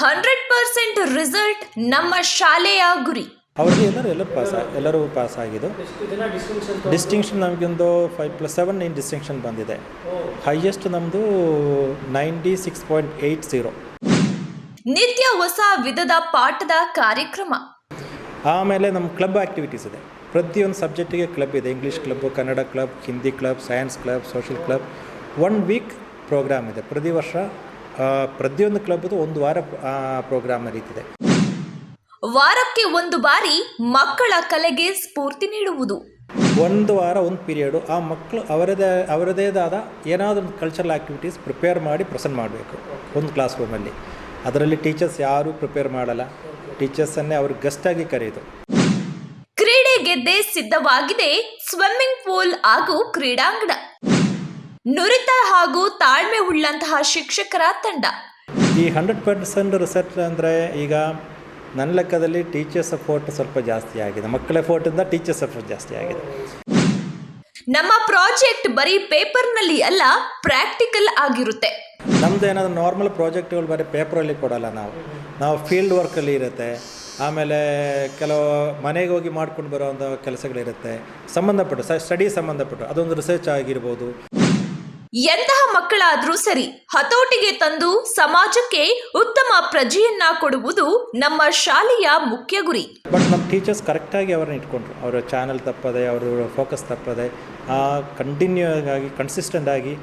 Hundred percent result ನಮ್ಮ ಶಾಲೆಯ ಗುರಿ. ಅವ್ರಿಗೆ ಎಲ್ಲರೂ ಎಲ್ಲರೂ ಪಾಸ್ ಎಲ್ಲರೂ ಪಾಸ್ ಆಗಿದ್ದು. ಡಿಸ್ಟಿಂಕ್ಷನ್ ನಮಗೊಂದು five plus seven in distinction ಬಂದಿದೆ. ಹೈಯೆಸ್ಟ್ ನಮ್ಮದು ninety six point eight zero. ನಿತ್ಯ ಹೊಸ ವಿಧದ ಪಾಠದ ಕಾರ್ಯಕ್ರಮ. ಆಮೇಲೆ ನಮ್ಮ ಕ್ಲಬ್ ಆ್ಯಕ್ಟಿವಿಟೀಸ್ ಇದೆ. ಪ್ರತಿಯೊಂದು ಸಬ್ಜೆಕ್ಟಿಗೆ ಕ್ಲಬ್ ಇದೆ. English club Kannada club Hindi club science club social club. One week programme ಇದೆ. ಪ್ರತಿ ವರ್ಷ ಪ್ರತಿಯೊಂದು ಕ್ಲಬ್ದು ಒಂದು ವಾರ ಪ್ರೋಗ್ರಾಮ್ ನಡೀತಿದೆ. ವಾರಕ್ಕೆ ಒಂದು ಬಾರಿ ಮಕ್ಕಳ ಕಲೆಗೆ ಸ್ಫೂರ್ತಿ ನೀಡುವುದು. ಒಂದು ವಾರ ಒಂದು ಪೀರಿಯಡು ಆ ಮಕ್ಕಳು ಅವರದೇ ಅವರದೇದಾದ ಏನಾದರೂ ಒಂದು ಕಲ್ಚರಲ್ ಆ್ಯಕ್ಟಿವಿಟೀಸ್ ಪ್ರಿಪೇರ್ ಮಾಡಿ ಪ್ರೆಸೆಂಟ್ ಮಾಡಬೇಕು ಒಂದು ಕ್ಲಾಸ್ ರೂಮಲ್ಲಿ ಅದರಲ್ಲಿ ಟೀಚರ್ಸ್ ಯಾರೂ ಪ್ರಿಪೇರ್ ಮಾಡಲ್ಲ. ಟೀಚರ್ಸನ್ನೇ ಅವ್ರು ಗೆಸ್ಟಾಗಿ ಕರೆಯೋದು. ಕ್ರೀಡೆ ಗೆದ್ದೆ ಸಿದ್ಧವಾಗಿದೆ ಸ್ವಿಮ್ಮಿಂಗ್ ಪೂಲ್ ಹಾಗೂ ಕ್ರೀಡಾಂಗಣ. ನುರಿತ ಹಾಗೂ ತಾಳ್ಮೆ ಉಳ್ಳಂತಹ ಶಿಕ್ಷಕರ ತಂಡ. ಈ ಹಂಡ್ರೆಡ್ ಪರ್ಸೆಂಟ್ ರಿಸರ್ಚ್ ಅಂದರೆ ಈಗ ನನ್ನ ಲೆಕ್ಕದಲ್ಲಿ ಟೀಚರ್ಸ್ ಸಪೋರ್ಟ್ ಸ್ವಲ್ಪ ಜಾಸ್ತಿ ಆಗಿದೆ. ಮಕ್ಕಳ ಎಫೋರ್ಟಿಂದ ಟೀಚರ್ಸ್ ಸಪೋರ್ಟ್ ಜಾಸ್ತಿ ಆಗಿದೆ. ನಮ್ಮ ಪ್ರಾಜೆಕ್ಟ್ ಬರೀ ಪೇಪರ್ನಲ್ಲಿ ಅಲ್ಲ ಪ್ರಾಕ್ಟಿಕಲ್ ಆಗಿರುತ್ತೆ. ನಮ್ದು ಏನಾದರೂ ನಾರ್ಮಲ್ ಪ್ರಾಜೆಕ್ಟ್ಗಳು ಬರೀ ಪೇಪರಲ್ಲಿ ಕೊಡಲ್ಲ ನಾವು. ನಾವು ಫೀಲ್ಡ್ ವರ್ಕಲ್ಲಿ ಇರುತ್ತೆ. ಆಮೇಲೆ ಕೆಲವು ಮನೆಗೆ ಹೋಗಿ ಮಾಡ್ಕೊಂಡು ಬರೋವಂಥ ಕೆಲಸಗಳಿರುತ್ತೆ. ಸಂಬಂಧಪಟ್ಟು ಸ್ಟಡಿ ಸಂಬಂಧಪಟ್ಟು ಅದೊಂದು ರಿಸರ್ಚ್ ಆಗಿರ್ಬೋದು. ಎಂತಹ ಮಕ್ಕಳಾದ್ರೂ ಸರಿ ಹತೋಟಿಗೆ ತಂದು ಸಮಾಜಕ್ಕೆ ಉತ್ತಮ ಪ್ರಜೆಯನ್ನ ಕೊಡುವುದು ನಮ್ಮ ಶಾಲೆಯ ಮುಖ್ಯ ಗುರಿ. ಬಟ್ ನಮ್ಮ ಟೀಚರ್ಸ್ ಕರೆಕ್ಟಾಗಿ ಅವರನ್ನ ಇಟ್ಕೊಂಡ್ರು. ಅವರ ಚಾನಲ್ ತಪ್ಪದೆ ಅವರ ಫೋಕಸ್ ತಪ್ಪದೆ ಕಂಟಿನ್ಯೂ ಆಗಿ ಕನ್ಸಿಸ್ಟೆಂಟ್ ಆಗಿ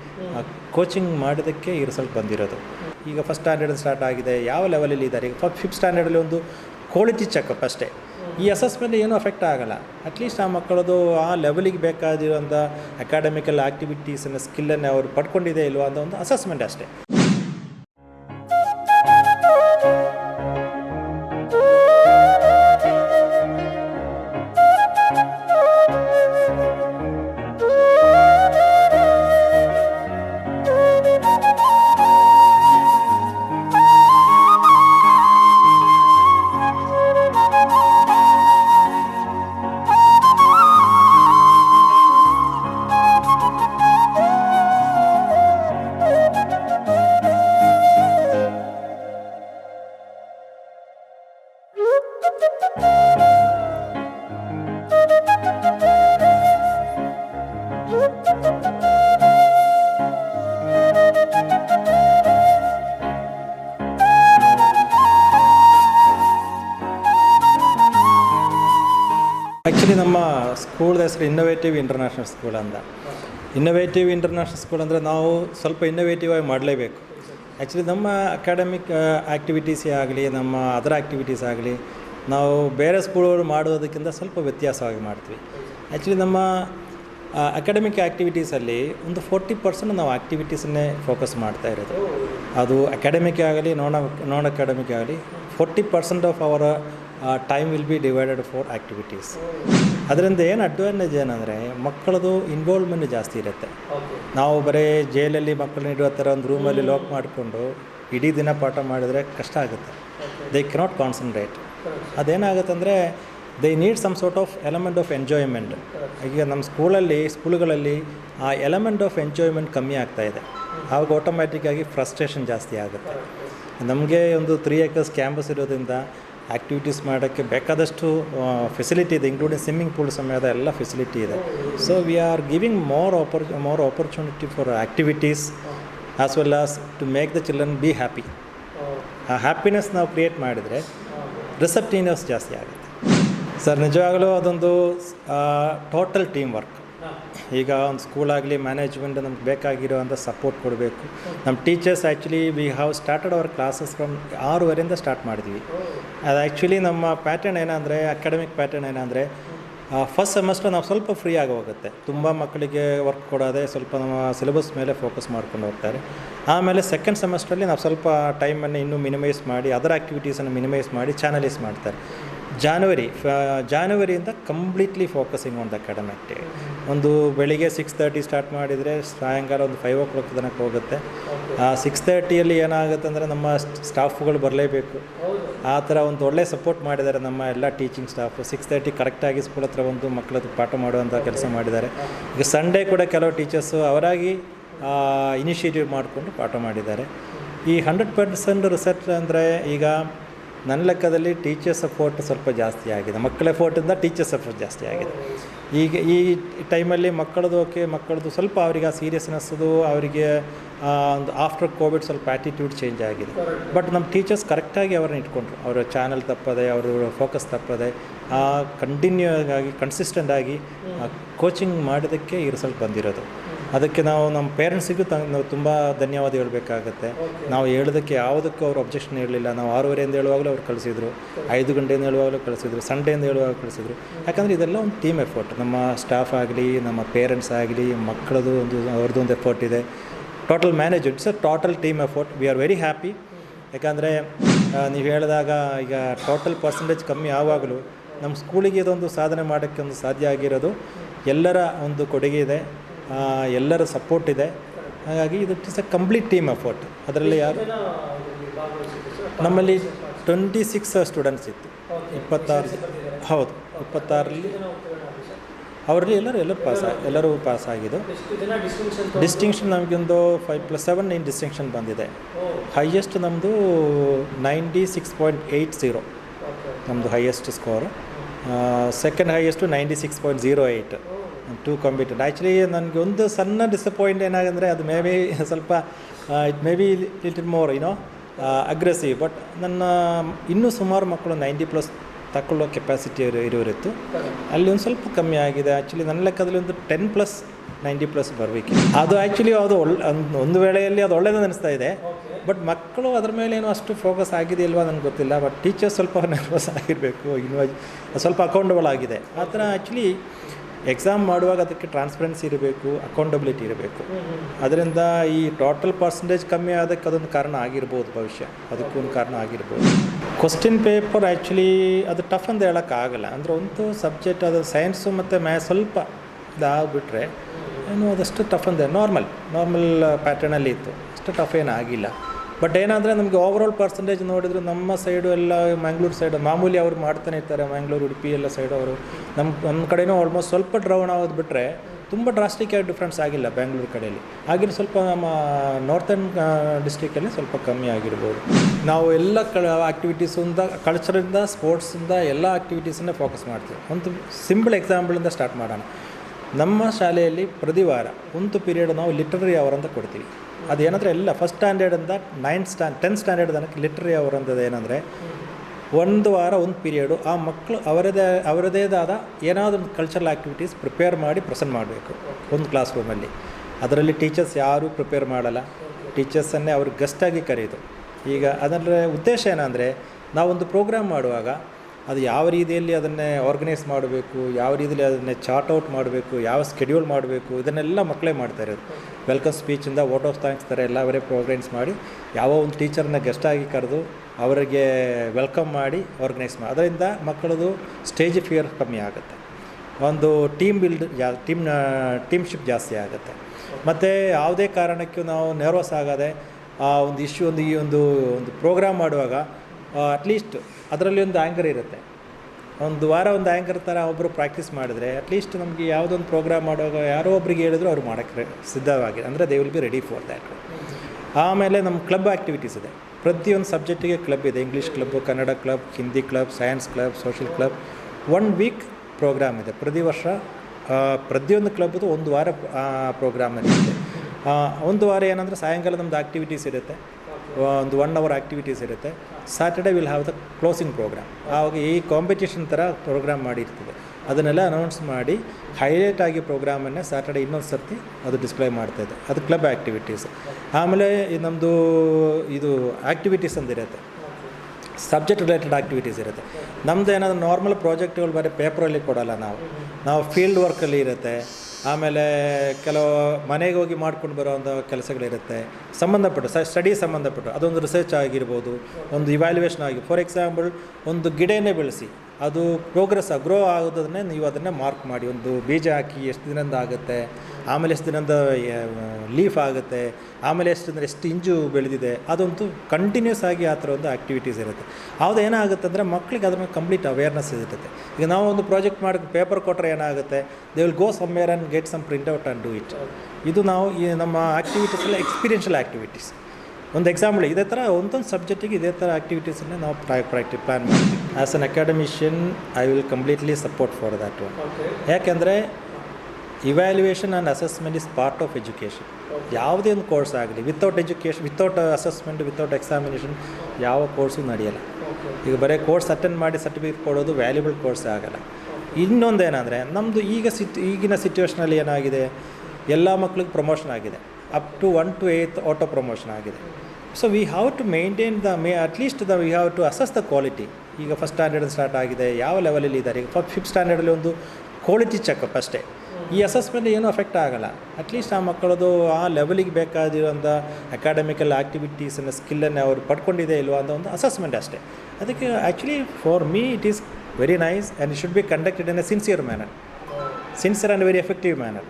ಕೋಚಿಂಗ್ ಮಾಡೋದಕ್ಕೆ ಈ ರಿಸಲ್ಟ್ ಬಂದಿರೋದು. ಈಗ ಫಸ್ಟ್ ಸ್ಟ್ಯಾಂಡರ್ಡ್ ಸ್ಟಾರ್ಟ್ ಆಗಿದೆ. ಯಾವ ಲೆವೆಲಲ್ಲಿ ಇದ್ದಾರೆ? ಈಗ ಫಿಫ್ತ್ ಸ್ಟ್ಯಾಂಡರ್ಡಲ್ಲಿ ಒಂದು ಕ್ವಾಲಿಟಿ ಚೆಕಪ್ ಅಷ್ಟೇ. ಈ ಅಸೆಸ್ಮೆಂಟ್ ಏನೂ ಅಫೆಕ್ಟ್ ಆಗಲ್ಲ. ಅಟ್ಲೀಸ್ಟ್ ಆ ಮಕ್ಕಳದು ಆ ಲೆವೆಲಿಗೆ ಬೇಕಾಗಿರುವಂಥ ಅಕಾಡೆಮಿಕಲ್ ಆ್ಯಕ್ಟಿವಿಟೀಸನ್ನು ಸ್ಕಿಲ್ಲನ್ನು ಅವರು ಪಡ್ಕೊಂಡಿದೆ ಇಲ್ವಾ ಅಂತ ಒಂದು ಅಸೆಸ್ಮೆಂಟ್ ಅಷ್ಟೇ. ಆ್ಯಕ್ಚುಲಿ ನಮ್ಮ ಸ್ಕೂಲ್ದ ಹೆಸರು ಇನ್ನೋವೇಟಿವ್ ಇಂಟರ್ನ್ಯಾಷನಲ್ ಸ್ಕೂಲ್ ಅಂತ. ಇನ್ನೋವೇಟಿವ್ ಇಂಟರ್ನ್ಯಾಷನಲ್ ಸ್ಕೂಲ್ ಅಂದರೆ ನಾವು ಸ್ವಲ್ಪ ಇನ್ನೋವೇಟಿವ್ ಆಗಿ ಮಾಡಲೇಬೇಕು. ಆ್ಯಕ್ಚುಲಿ ನಮ್ಮ ಅಕಾಡೆಮಿಕ್ ಆ್ಯಕ್ಟಿವಿಟೀಸೇ ಆಗಲಿ, ನಮ್ಮ ಅದರ್ ಆ್ಯಕ್ಟಿವಿಟೀಸ್ ಆಗಲಿ, ನಾವು ಬೇರೆ ಸ್ಕೂಲ್ಗಳು ಮಾಡೋದಕ್ಕಿಂತ ಸ್ವಲ್ಪ ವ್ಯತ್ಯಾಸವಾಗಿ ಮಾಡ್ತೀವಿ. ಆ್ಯಕ್ಚುಲಿ ನಮ್ಮ ಅಕಾಡೆಮಿಕ್ ಆ್ಯಕ್ಟಿವಿಟೀಸಲ್ಲಿ ಒಂದು ಫೋರ್ಟಿ ಪರ್ಸೆಂಟ್ ನಾವು ಆ್ಯಕ್ಟಿವಿಟೀಸನ್ನೇ ಫೋಕಸ್ ಮಾಡ್ತಾ ಇರೋದು. ಅದು ಅಕಾಡೆಮಿಕ್ ಆಗಲಿ ನಾನ್ ನಾನ್ ಅಕಾಡೆಮಿಕ್ ಆಗಲಿ ಫೋರ್ಟಿ ಪರ್ಸೆಂಟ್ ಆಫ್ ಅವರ time will be divided for activities ಅದರಿಂದ ಏನು ಅಡ್ವಾಂಟೇಜ್ ಏನಂದರೆ ಮಕ್ಕಳದು ಇನ್ವಾಲ್ವ್ಮೆಂಟ್ ಜಾಸ್ತಿ ಇರುತ್ತೆ. ನಾವು ಬರೀ ಜೈಲಲ್ಲಿ ಮಕ್ಕಳನ್ನ ಇಡುವ ಥರ ಒಂದು ರೂಮಲ್ಲಿ ಲಾಕ್ ಮಾಡಿಕೊಂಡು ಇಡೀ ದಿನ ಪಾಠ ಮಾಡಿದರೆ ಕಷ್ಟ ಆಗುತ್ತೆ. ದೇ ಕೆನಾಟ್ ಕಾನ್ಸಂಟ್ರೇಟ್ ಅದೇನಾಗುತ್ತೆ ಅಂದರೆ they need some sort of element of enjoyment ಈಗ ನಮ್ಮ ಸ್ಕೂಲಲ್ಲಿ ಸ್ಕೂಲ್ಗಳಲ್ಲಿ ಆ ಎಲಮೆಂಟ್ ಆಫ್ ಎಂಜಾಯ್ಮೆಂಟ್ ಕಮ್ಮಿ ಆಗ್ತಾ ಇದೆ. ಆವಾಗ ಆಟೋಮ್ಯಾಟಿಕ್ಕಾಗಿ ಫ್ರಸ್ಟ್ರೇಷನ್ ಜಾಸ್ತಿ ಆಗುತ್ತೆ. ನಮಗೆ ಒಂದು ತ್ರೀ ಏಕರ್ಸ್ ಕ್ಯಾಂಪಸ್ ಇರೋದ್ರಿಂದ ಆ್ಯಕ್ಟಿವಿಟೀಸ್ ಮಾಡೋಕ್ಕೆ ಬೇಕಾದಷ್ಟು ಫೆಸಿಲಿಟಿ ಇದೆ. ಇನ್ಕ್ಲೂಡಿಂಗ್ ಸ್ವಿಮ್ಮಿಂಗ್ ಪೂಲ್ ಸಮಯದ ಎಲ್ಲ ಫೆಸಿಲಿಟಿ ಇದೆ. So we are giving more oppor more opportunity for activities as well as to make the children be happy ಆ ಹ್ಯಾಪಿನೆಸ್ ನಾವು ಕ್ರಿಯೇಟ್ ಮಾಡಿದರೆ ರಿಸೆಪ್ಟಿವ್ನೆಸ್ ಜಾಸ್ತಿ ಆಗುತ್ತೆ. ಸರ್, ನಿಜವಾಗಲೂ ಅದೊಂದು ಟೋಟಲ್ ಟೀಮ್ ವರ್ಕ್ ಈಗ ಒಂದು ಸ್ಕೂಲಾಗಲಿ ಮ್ಯಾನೇಜ್ಮೆಂಟ್ ನಮ್ಗೆ ಬೇಕಾಗಿರೋವಂಥ ಸಪೋರ್ಟ್ ಕೊಡಬೇಕು. ನಮ್ಮ teachers actually we have started our classes from ಆರೂವರೆಯಿಂದ start ಮಾಡಿದ್ವಿ. ಅದು ಆ್ಯಕ್ಚುಲಿ ನಮ್ಮ ಪ್ಯಾಟರ್ನ್ ಏನಂದರೆ ಅಕಾಡೆಮಿಕ್ ಪ್ಯಾಟರ್ನ್ ಏನಂದರೆ ಫಸ್ಟ್ ಸೆಮೆಸ್ಟರ್ ನಾವು ಸ್ವಲ್ಪ ಫ್ರೀ ಆಗಿ ಹೋಗುತ್ತೆ. ತುಂಬ ಮಕ್ಕಳಿಗೆ ವರ್ಕ್ ಕೊಡೋದೆ ಸ್ವಲ್ಪ ನಮ್ಮ ಸಿಲೆಬಸ್ ಮೇಲೆ ಫೋಕಸ್ ಮಾಡ್ಕೊಂಡು ಹೋಗ್ತಾರೆ. ಆಮೇಲೆ ಸೆಕೆಂಡ್ ಸೆಮೆಸ್ಟ್ರಲ್ಲಿ ನಾವು ಸ್ವಲ್ಪ ಟೈಮನ್ನು ಇನ್ನೂ ಮಿನಿಮೈಸ್ ಮಾಡಿ ಅದರ್ ಆ್ಯಕ್ಟಿವಿಟೀಸನ್ನು ಮಿನಿಮೈಸ್ ಮಾಡಿ ಚಾನಲೈಸ್ ಮಾಡ್ತಾರೆ. January ಜಾನ್ವರಿಯಿಂದ completely focusing on the academic ಒಂದು ಬೆಳಿಗ್ಗೆ ಸಿಕ್ಸ್ ತರ್ಟಿ ಸ್ಟಾರ್ಟ್ ಮಾಡಿದರೆ ಸಾಯಂಕಾಲ ಒಂದು ಫೈವ್ ಓ ಕ್ಲಾಕ್ ತನಕ ಹೋಗುತ್ತೆ. ಆ ಸಿಕ್ಸ್ ತರ್ಟಿಯಲ್ಲಿ ಏನಾಗುತ್ತೆ ಅಂದರೆ ನಮ್ಮ ಸ್ಟಾಫ್ಗಳು ಬರಲೇಬೇಕು. ಆ ಥರ ಒಂದು ಒಳ್ಳೆ ಸಪೋರ್ಟ್ ಮಾಡಿದ್ದಾರೆ ನಮ್ಮ ಎಲ್ಲ ಟೀಚಿಂಗ್ ಸ್ಟಾಫು ಸಿಕ್ಸ್ ತರ್ಟಿ ಕರೆಕ್ಟಾಗಿ ಸ್ಕೂಲ್ ಹತ್ರ ಬಂದು ಮಕ್ಕಳದ್ದು ಪಾಠ ಮಾಡುವಂಥ ಕೆಲಸ ಮಾಡಿದ್ದಾರೆ. ಈಗ ಸಂಡೇ ಕೂಡ ಕೆಲವು ಟೀಚರ್ಸು ಅವರಾಗಿ ಇನಿಷಿಯೇಟಿವ್ ಮಾಡಿಕೊಂಡು ಪಾಠ ಮಾಡಿದ್ದಾರೆ. ಈ ಹಂಡ್ರೆಡ್ ಪರ್ಸೆಂಟ್ ರಿಸರ್ಚ್ ಅಂದರೆ ಈಗ ನನ್ನ ಲೆಕ್ಕದಲ್ಲಿ ಟೀಚರ್ಸ್ ಸಪೋರ್ಟ್ ಸ್ವಲ್ಪ ಜಾಸ್ತಿ ಆಗಿದೆ. ಮಕ್ಕಳ ಎಫೋರ್ಟಿಂದ ಟೀಚರ್ಸ್ ಸಪೋರ್ಟ್ ಜಾಸ್ತಿ ಆಗಿದೆ. ಈಗ ಈ ಟೈಮಲ್ಲಿ ಮಕ್ಕಳದು ಓಕೆ ಮಕ್ಕಳದು ಸ್ವಲ್ಪ ಅವರಿಗೆ ಆ ಸೀರಿಯಸ್ನೆಸ್ಸದು ಅವರಿಗೆ ಒಂದು ಆಫ್ಟರ್ ಕೋವಿಡ್ ಸ್ವಲ್ಪ ಆ್ಯಟಿಟ್ಯೂಡ್ ಚೇಂಜ್ ಆಗಿದೆ. ಬಟ್ ನಮ್ಮ ಟೀಚರ್ಸ್ ಕರೆಕ್ಟಾಗಿ ಅವ್ರನ್ನ ಇಟ್ಕೊಂಡ್ರು. ಅವರ ಚಾನಲ್ ತಪ್ಪದೆ, ಅವರ ಫೋಕಸ್ ತಪ್ಪದೆ ಕಂಟಿನ್ಯೂ ಆಗಿ ಕನ್ಸಿಸ್ಟೆಂಟ್ ಆಗಿ ಕೋಚಿಂಗ್ ಮಾಡೋದಕ್ಕೆ ಈ ರಿಸಲ್ಟ್ ಬಂದಿರೋದು. ಅದಕ್ಕೆ ನಾವು ನಮ್ಮ ಪೇರೆಂಟ್ಸಿಗೂ ನಾವು ತುಂಬ ಧನ್ಯವಾದ ಹೇಳಬೇಕಾಗತ್ತೆ. ನಾವು ಹೇಳೋದಕ್ಕೆ ಯಾವುದಕ್ಕೂ ಅವರು ಅಬ್ಜೆಕ್ಷನ್ ಇರಲಿಲ್ಲ. ನಾವು ಆರೂವರೆಯಿಂದ ಹೇಳುವಾಗಲೂ ಅವ್ರು ಕಳಿಸಿದ್ರು. ಐದು ಗಂಟೆಯಿಂದ ಹೇಳುವಾಗಲೂ ಕಳಿಸಿದ್ರು. ಸಂಡೆಯಿಂದ ಹೇಳುವಾಗ ಕಳಿಸಿದ್ರು. ಯಾಕಂದರೆ ಇದೆಲ್ಲ ಒಂದು ಟೀಮ್ ಎಫರ್ಟ್ ನಮ್ಮ ಸ್ಟಾಫ್ ಆಗಲಿ ನಮ್ಮ ಪೇರೆಂಟ್ಸ್ ಆಗಲಿ ಮಕ್ಕಳದು ಒಂದು ಅವ್ರದ್ದು ಒಂದು ಎಫರ್ಟ್ ಇದೆ. Total manage it's a total team effort we are very happy ಯಾಕಂದರೆ ನೀವು ಹೇಳಿದಾಗ ಈಗ ಟೋಟಲ್ ಪರ್ಸೆಂಟೇಜ್ ಕಮ್ಮಿ ಆಗುವಾಗಲೂ ನಮ್ಮ ಸ್ಕೂಲಿಗೆ ಇದೊಂದು ಸಾಧನೆ ಮಾಡೋಕ್ಕೆ ಒಂದು ಸಾಧ್ಯ ಆಗಿರೋದು. ಎಲ್ಲರ ಒಂದು ಕೊಡುಗೆ ಇದೆ. ಎಲ್ಲರ ಸಪೋರ್ಟ್ ಇದೆ. ಹಾಗಾಗಿ ಇದು it's a complete team effort ಅದರಲ್ಲಿ ಯಾರು? ನಮ್ಮಲ್ಲಿ ಟ್ವೆಂಟಿ ಸಿಕ್ಸ್ ಸ್ಟೂಡೆಂಟ್ಸ್ ಇತ್ತು. ಇಪ್ಪತ್ತಾರು ಹೌದು, ಇಪ್ಪತ್ತಾರಲ್ಲಿ ಅವರಲ್ಲಿ ಎಲ್ಲರೂ ಎಲ್ಲರೂ ಪಾಸ್ ಎಲ್ಲರೂ ಪಾಸ್ ಆಗಿದ್ದು. ಡಿಸ್ಟಿಂಕ್ಷನ್ ನಮಗೊಂದು five plus seven nine distinction ಬಂದಿದೆ. ಹೈಯೆಸ್ಟ್ ನಮ್ಮದು ninety six point eight zero ನಮ್ಮದು highest score second highest ninety six point zero eight two computer actually ನನಗೆ ಒಂದು ಸಣ್ಣ ಡಿಸಪಾಯಿಂಟ್ ಏನಾಗಂದರೆ ಅದು ಮೇ ಬಿ ಸ್ವಲ್ಪ it may be little more you know aggressive but ನನ್ನ ಇನ್ನೂ ಸುಮಾರು ಮಕ್ಕಳು ನೈಂಟಿ ಪ್ಲಸ್ ತಗೊಳ್ಳೋ ಕೆಪಾಸಿಟಿ ಇರೋ ಇರೋರಿತ್ತು ಅಲ್ಲಿ ಒಂದು ಸ್ವಲ್ಪ ಕಮ್ಮಿ ಆಗಿದೆ. ಆ್ಯಕ್ಚುಲಿ ನನ್ನ ಲೆಕ್ಕದಲ್ಲಿ ಒಂದು ಟೆನ್ ಪ್ಲಸ್ ನೈಂಟಿ ಪ್ಲಸ್ ಬರಬೇಕು. ಅದು ಆ್ಯಕ್ಚುಲಿ ಅದು ಒಳ್ಳೆ ಒಂದು- ವೇಳೆಯಲ್ಲಿ ಅದು ಒಳ್ಳೇದು ಅನಿಸ್ತಾ ಇದೆ. ಬಟ್ ಮಕ್ಕಳು ಅದ್ರ ಮೇಲೆ ಏನು ಅಷ್ಟು ಫೋಕಸ್ ಆಗಿದೆ ಇಲ್ವಾ ನನಗೆ ಗೊತ್ತಿಲ್ಲ. ಬಟ್ ಟೀಚರ್ಸ್ ಸ್ವಲ್ಪ ನರ್ವಸ್ ಆಗಿರಬೇಕು ಇನ್ನು ಸ್ವಲ್ಪ ಅಕೌಂಟಬಲ್ ಆಗಿದೆ. ಆ ಥರ ಆ್ಯಕ್ಚುಲಿ ಎಕ್ಸಾಮ್ ಮಾಡುವಾಗ ಅದಕ್ಕೆ ಟ್ರಾನ್ಸ್ಪರೆನ್ಸಿ ಇರಬೇಕು ಅಕೌಂಟಬಿಲಿಟಿ ಇರಬೇಕು. ಅದರಿಂದ ಈ ಟೋಟಲ್ ಪರ್ಸೆಂಟೇಜ್ ಕಮ್ಮಿ ಆದಕ್ಕೆ ಅದೊಂದು ಕಾರಣ ಆಗಿರ್ಬೋದು ಭವಿಷ್ಯ. ಅದಕ್ಕೂ ಒಂದು ಕಾರಣ ಆಗಿರ್ಬೋದು. ಕ್ವಶನ್ ಪೇಪರ್ ಆ್ಯಕ್ಚುಲಿ ಅದು ಟಫ್ ಅಂತ ಹೇಳೋಕ್ಕಾಗಲ್ಲ ಅಂದರೆ ಒಂದು ಸಬ್ಜೆಕ್ಟ್ ಅದು ಸೈನ್ಸು ಮತ್ತು ಮ್ಯಾಥ್ ಸ್ವಲ್ಪ ಇದಾಗ್ಬಿಟ್ರೆ, ಏನು ಅದಷ್ಟು ಟಫ್ ಅಂದರೆ ನಾರ್ಮಲ್ ನಾರ್ಮಲ್ ಪ್ಯಾಟರ್ನಲ್ಲಿ ಇತ್ತು. ಅಷ್ಟು ಟಫ್ ಏನು ಆಗಿಲ್ಲ. ಬಟ್ ಏನಂದರೆ ನಮಗೆ ಓವರಾಲ್ ಪರ್ಸೆಂಟೇಜ್ ನೋಡಿದ್ರೆ ನಮ್ಮ ಸೈಡು ಎಲ್ಲ ಮ್ಯಾಂಗ್ಳೂರು ಸೈಡು ಮಾಮೂಲಿ ಅವ್ರು ಮಾಡ್ತಾನೆ ಇರ್ತಾರೆ ಮ್ಯಾಂಗ್ಳೂರು ಉಡುಪಿ ಎಲ್ಲ ಸೈಡು ಅವರು. ನಮ್ಮ ನಮ್ಮ ಕಡೆನೂ ಆಲ್ಮೋಸ್ಟ್ ಸ್ವಲ್ಪ ಡ್ರೌನ್ ಆಗೋದು ಬಿಟ್ಟರೆ ತುಂಬ ಡ್ರಾಸ್ಟಿಕ್ ಆಗಿ ಡಿಫ್ರೆನ್ಸ್ ಆಗಿಲ್ಲ ಬ್ಯಾಂಗ್ಳೂರು ಕಡೆಯಲ್ಲಿ. ಆಗಿರೋ ಸ್ವಲ್ಪ ನಮ್ಮ ನಾರ್ತನ್ ಡಿಸ್ಟ್ರಿಕ್ಟಲ್ಲಿ ಸ್ವಲ್ಪ ಕಮ್ಮಿ ಆಗಿರ್ಬೋದು. ನಾವು ಎಲ್ಲ ಕ ಆ್ಯಕ್ಟಿವಿಟೀಸಿಂದ ಕಲ್ಚರಿಂದ ಸ್ಪೋರ್ಟ್ಸಿಂದ ಎಲ್ಲ ಆ್ಯಕ್ಟಿವಿಟೀಸನ್ನೇ ಫೋಕಸ್ ಮಾಡ್ತೀವಿ. ಒಂದು ಸಿಂಪಲ್ ಎಕ್ಸಾಂಪಲಿಂದ ಸ್ಟಾರ್ಟ್ ಮಾಡೋಣ. ನಮ್ಮ ಶಾಲೆಯಲ್ಲಿ ಪ್ರತಿ ವಾರ ಒಂದು ಪೀರಿಯಡ್ ನಾವು ಲಿಟ್ರರಿ ಅವರ್ ಅಂತ ಕೊಡ್ತೀವಿ. ಅದೇನಂದರೆ ಎಲ್ಲ ಫಸ್ಟ್ ಸ್ಟ್ಯಾಂಡರ್ಡಿಂದ ನೈನ್ತ್ ಸ್ಟ್ಯಾಂಡ್ ಟೆಂತ್ ಸ್ಟ್ಯಾಂಡರ್ಡ್ ತನಕ ಲಿಟ್ರರಿ ಅವರ್ ಅಂತದ್ದು ಏನಂದರೆ ಒಂದು ವಾರ, ಒಂದು ಪೀರಿಯಡು ಆ ಮಕ್ಕಳು ಅವರದೇ, ಅವರದೇದಾದ ಏನಾದರೂ ಒಂದು ಕಲ್ಚರಲ್ ಆ್ಯಕ್ಟಿವಿಟೀಸ್ ಪ್ರಿಪೇರ್ ಮಾಡಿ ಪ್ರೆಸೆಂಟ್ ಮಾಡಬೇಕು ಒಂದು ಕ್ಲಾಸ್ ರೂಮಲ್ಲಿ ಅದರಲ್ಲಿ ಟೀಚರ್ಸ್ ಯಾರೂ ಪ್ರಿಪೇರ್ ಮಾಡಲ್ಲ. ಟೀಚರ್ಸನ್ನೇ ಅವ್ರಿಗೆ ಗೆಸ್ಟಾಗಿ ಕರೆಯೋದು. ಈಗ ಅದರ ಉದ್ದೇಶ ಏನಂದರೆ ನಾವೊಂದು ಪ್ರೋಗ್ರಾಮ್ ಮಾಡುವಾಗ ಅದು ಯಾವ ರೀತಿಯಲ್ಲಿ ಅದನ್ನೇ ಆರ್ಗನೈಸ್ ಮಾಡಬೇಕು, ಯಾವ ರೀತಿಯಲ್ಲಿ ಅದನ್ನೇ ಚಾರ್ಟ್ ಔಟ್ ಮಾಡಬೇಕು, ಯಾವ ಸ್ಕೆಡ್ಯೂಲ್ ಮಾಡಬೇಕು, ಇದನ್ನೆಲ್ಲ ಮಕ್ಕಳೇ ಮಾಡ್ತಾ ಇರೋದು ವೆಲ್ಕಮ್ ಸ್ಪೀಚಿಂದ ವೋಟ್ ಆಫ್ ಥ್ಯಾಂಕ್ಸ್ ಥರ ಎಲ್ಲ ಅವರೇ ಪ್ರೋಗ್ರಾಮ್ಸ್ ಮಾಡಿ, ಯಾವ ಒಂದು ಟೀಚರ್ನ ಗೆಸ್ಟಾಗಿ ಕರೆದು ಅವರಿಗೆ ವೆಲ್ಕಮ್ ಮಾಡಿ ಆರ್ಗನೈಸ್ ಮಾಡಿ. ಅದರಿಂದ ಮಕ್ಕಳದು ಸ್ಟೇಜ್ ಫಿಯರ್ ಕಮ್ಮಿ ಆಗುತ್ತೆ. ಒಂದು ಟೀಮ್ ಬಿಲ್ಡ್ ಜಾ ಟೀಮ್ ಟೀಮ್ಶಿಪ್ ಜಾಸ್ತಿ ಆಗುತ್ತೆ. ಮತ್ತು ಯಾವುದೇ ಕಾರಣಕ್ಕೂ ನಾವು ನರ್ವಸ್ ಆಗದೆ ಆ ಒಂದು ಇಶ್ಯೂ ಒಂದು ಈ ಒಂದು ಒಂದು ಪ್ರೋಗ್ರಾಮ್ ಮಾಡುವಾಗ ಅಟ್ಲೀಸ್ಟ್ ಅದರಲ್ಲಿ ಒಂದು ಆ್ಯಂಕರ್ ಇರುತ್ತೆ. ಒಂದು ವಾರ ಒಂದು ಆ್ಯಂಕರ್ ಥರ ಒಬ್ಬರು ಪ್ರಾಕ್ಟೀಸ್ ಮಾಡಿದ್ರೆ ಅಟ್ಲೀಸ್ಟ್ ನಮಗೆ ಯಾವುದೊಂದು ಪ್ರೋಗ್ರಾಮ್ ಮಾಡುವಾಗ ಯಾರೋ ಒಬ್ರಿಗೆ ಹೇಳಿದ್ರು ಅವ್ರು ಮಾಡೋಕ್ಕೆ ಸಿದ್ಧವಾಗಿ ಅಂದರೆ they will be ready for that ಆಮೇಲೆ ನಮ್ಮ ಕ್ಲಬ್ ಆ್ಯಕ್ಟಿವಿಟೀಸ್ ಇದೆ. ಪ್ರತಿಯೊಂದು ಸಬ್ಜೆಕ್ಟಿಗೆ ಕ್ಲಬ್ ಇದೆ. English club Kannada club Hindi club science club social club one week programme ಇದೆ. ಪ್ರತಿ ವರ್ಷ ಪ್ರತಿಯೊಂದು ಕ್ಲಬ್ದು ಒಂದು ವಾರ ಪ್ರೋಗ್ರಾಮ್ ಆ, ಒಂದು ವಾರ ಏನಂದರೆ ಸಾಯಂಕಾಲ ನಮ್ಮದು ಆ್ಯಕ್ಟಿವಿಟೀಸ್ ಇರುತ್ತೆ. ಒಂದು ಒನ್ ಅವರ್ ಆ್ಯಕ್ಟಿವಿಟೀಸ್ ಇರುತ್ತೆ. Saturday will have the closing programme ಆವಾಗ ಈ ಕಾಂಪಿಟೇಷನ್ ಥರ ಪ್ರೋಗ್ರಾಮ್ ಮಾಡಿರ್ತದೆ. ಅದನ್ನೆಲ್ಲ ಅನೌನ್ಸ್ ಮಾಡಿ ಹೈಲೈಟ್ ಆಗಿ ಪ್ರೋಗ್ರಾಮನ್ನು ಸ್ಯಾಟರ್ಡೆ ಇನ್ನೊಂದು ಸರ್ತಿ ಅದು ಡಿಸ್ಪ್ಲೇ ಮಾಡ್ತಾಯಿದೆ ಅದು ಕ್ಲಬ್ ಆ್ಯಕ್ಟಿವಿಟೀಸ್ ಆಮೇಲೆ ನಮ್ಮದು ಇದು ಆ್ಯಕ್ಟಿವಿಟೀಸ್ ಅಂದಿರುತ್ತೆ ಸಬ್ಜೆಕ್ಟ್ ರಿಲೇಟೆಡ್ ಆ್ಯಕ್ಟಿವಿಟೀಸ್ ಇರುತ್ತೆ. ನಮ್ಮದು ಏನಾದರೂ ನಾರ್ಮಲ್ ಪ್ರಾಜೆಕ್ಟ್ಗಳು ಬರೀ ಪೇಪರಲ್ಲಿ ಕೊಡೋಲ್ಲ ನಾವು. ನಾವು ಫೀಲ್ಡ್ ವರ್ಕಲ್ಲಿ ಇರುತ್ತೆ. ಆಮೇಲೆ ಕೆಲವು ಮನೆಗೆ ಹೋಗಿ ಮಾಡ್ಕೊಂಡು ಬರೋವಂಥ ಕೆಲಸಗಳಿರುತ್ತೆ. ಸಂಬಂಧಪಟ್ಟು, ಸ ಸ್ಟಡಿ ಸಂಬಂಧಪಟ್ಟು, ಅದೊಂದು ರಿಸರ್ಚ್ ಆಗಿರ್ಬೋದು, ಒಂದು ಇವ್ಯಾಲ್ಯೂಯೇಷನ್ ಆಗಿ ಫಾರ್ ಎಕ್ಸಾಂಪಲ್ ಒಂದು ಗಿಡನೇ ಬೆಳೆಸಿ. ಅದು ಪ್ರೋಗ್ರೆಸ್ ಗ್ರೋ ಆಗೋದನ್ನೇ ನೀವು ಅದನ್ನೇ ಮಾರ್ಕ್ ಮಾಡಿ ಒಂದು ಬೀಜ ಹಾಕಿ ಎಷ್ಟು ದಿನದ ಆಗುತ್ತೆ ಆಮೇಲೆ ಎಷ್ಟು ದಿನದ ಲೀಫ್ ಆಗುತ್ತೆ ಆಮೇಲೆ ಎಷ್ಟು ದಿನ ಎಷ್ಟು ಇಂಜು ಬೆಳೆದಿದೆ ಅದಂತೂ ಕಂಟಿನ್ಯೂಸ್ ಆಗಿ ಆ ಥರ ಒಂದು ಆ್ಯಕ್ಟಿವಿಟೀಸ್ ಇರುತ್ತೆ. ಅದು ಏನಾಗುತ್ತೆ ಅಂದರೆ ಮಕ್ಕಳಿಗೆ ಅದ್ರ ಮೇಲೆ ಕಂಪ್ಲೀಟ್ ಅವೇರ್ನೆಸ್ ಇರುತ್ತೆ. ಈಗ ನಾವು ಒಂದು ಪ್ರಾಜೆಕ್ಟ್ ಮಾಡಿ ಪೇಪರ್ ಕೊಟ್ಟರೆ ಏನಾಗುತ್ತೆ they will go somewhere and get some print out and do it ಇದು ನಾವು ಈ ನಮ್ಮ ಆ್ಯಕ್ಟಿವಿಟೀಸ್ ಎಲ್ಲ ಎಕ್ಸ್ಪೀರಿಯನ್ಷಿಯಲ್ ಆ್ಯಕ್ಟಿವಿಟೀಸ್ ಒಂದು ಎಕ್ಸಾಂಪಲ್ ಇದೇ ಥರ ಒಂದೊಂದು ಸಬ್ಜೆಕ್ಟಿಗೆ ಇದೇ ಥರ ಆ್ಯಕ್ಟಿವಿಟೀಸನ್ನೇ ನಾವು ಪ್ರಾಕ್ಟಿ ಪ್ಲ್ಯಾನ್ ಮಾಡ್ತೀವಿ. As an academician I will completely support for that one ಯಾಕೆಂದರೆ evaluation and assessment is part of education ಯಾವುದೇ ಒಂದು ಕೋರ್ಸ್ ಆಗಲಿ without education without assessment without examination ಯಾವ ಕೋರ್ಸು ನಡೆಯಲ್ಲ. ಈಗ ಬರೀ ಕೋರ್ಸ್ ಅಟೆಂಡ್ ಮಾಡಿ ಸರ್ಟಿಫಿಕೇಟ್ ಕೊಡೋದು ವ್ಯಾಲ್ಯೂಬಲ್ ಕೋರ್ಸ್ ಆಗಲ್ಲ. ಇನ್ನೊಂದು ಏನಂದರೆ ನಮ್ಮದು ಈಗ ಸಿಟ್ ಈಗಿನ ಸಿಚುವೇಷನಲ್ಲಿ ಏನಾಗಿದೆ? ಎಲ್ಲ ಮಕ್ಳಿಗೆ ಪ್ರಮೋಷನ್ ಆಗಿದೆ. Up to one to eighth auto promotion ಆಗಿದೆ. So we have to maintain the may at least the we have to assess the quality ಈಗ ಫಸ್ಟ್ ಸ್ಟ್ಯಾಂಡರ್ಡ್ ಸ್ಟಾರ್ಟ್ ಆಗಿದೆ, ಯಾವ ಲೆವೆಲಲ್ಲಿ ಇದ್ದಾರೆ. ಈಗ ಫಿಫ್ತ್ ಸ್ಟ್ಯಾಂಡರ್ಡಲ್ಲಿ ಒಂದು ಕ್ವಾಲಿಟಿ ಚೆಕಪ್ ಅಷ್ಟೇ. ಈ ಅಸೆಸ್ಮೆಂಟ್ ಏನೂ ಅಫೆಕ್ಟ್ ಆಗಲ್ಲ. ಅಟ್ಲೀಸ್ಟ್ ಆ ಮಕ್ಕಳದು ಆ ಲೆವೆಲಿಗೆ ಬೇಕಾಗಿರುವಂಥ ಅಕಾಡೆಮಿಕಲ್ ಆ್ಯಕ್ಟಿವಿಟೀಸನ್ನು ಸ್ಕಿಲ್ಲನ್ನು ಅವರು ಪಡ್ಕೊಂಡಿದೆ ಇಲ್ವಾ ಅಂತ ಒಂದು ಅಸೆಸ್ಮೆಂಟ್ ಅಷ್ಟೇ. ಅದಕ್ಕೆ actually for me it is very nice and it should be conducted in a sincere manner sincere and very effective manner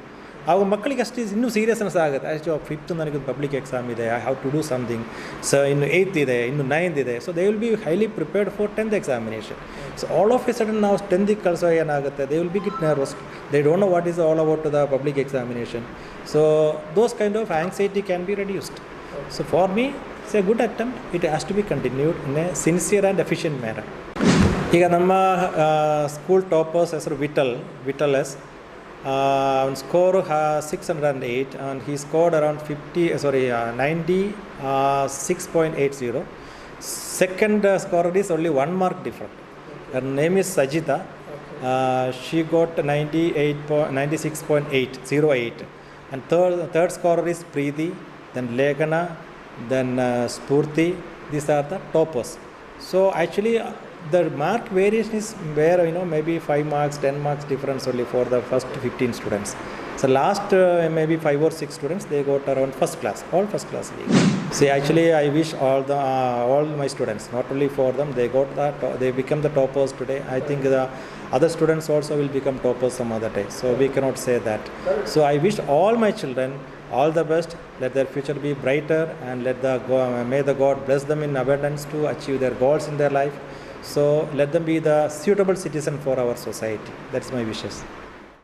ಆಗ ಮಕ್ಕಳಿಗೆ ಅಷ್ಟು ಇನ್ನೂ ಸೀರಿಯಸ್ನೆಸ್ ಆಗುತ್ತೆ. ಅಷ್ಟು ಫಿಫ್ತ್ ನನಗೆ ಪಬ್ಲಿಕ್ ಎಕ್ಸಾಮ್ ಇದೆ. I have to do something so ಇನ್ನು eighth ಇದೆ, ಇನ್ನು ನೈನ್ತ್ ಇದೆ. So they will be highly prepared for tenth examination so all of a sudden ನಾವು ಟೆಂತಿಗೆ ಕಳಿಸೋ ಏನಾಗುತ್ತೆ? They will be get nervous they don't know what is all about the public examination so those kind of anxiety can be reduced so for me it's a good attempt it has to be continued in a sincere and efficient manner ಈಗ ನಮ್ಮ school toppers ಹೆಸರು Vittal Vittal S uh, score uh, 608 and he scored around 50 uh, sorry uh, 96.80 uh, second uh, scorer is only one mark different. Her name is sajita. Uh, she got 98.96.808. and third third scorer is preeti then legana then uh, spurti. These are the toppers. So actually the mark variation is where you know maybe 5 marks 10 marks difference only for the first 15 students. So last uh, maybe 5 or 6 students they got around first class all first class league. See actually i wish all the uh, all my students not only for them they got that they become the toppers today. I think the other students also will become toppers some other day. So we cannot say that. So i wish all my children all the best. Let their future be brighter and let the may the god bless them in abundance to achieve their goals in their life. So let them be the suitable citizen for our society. That's my wishes.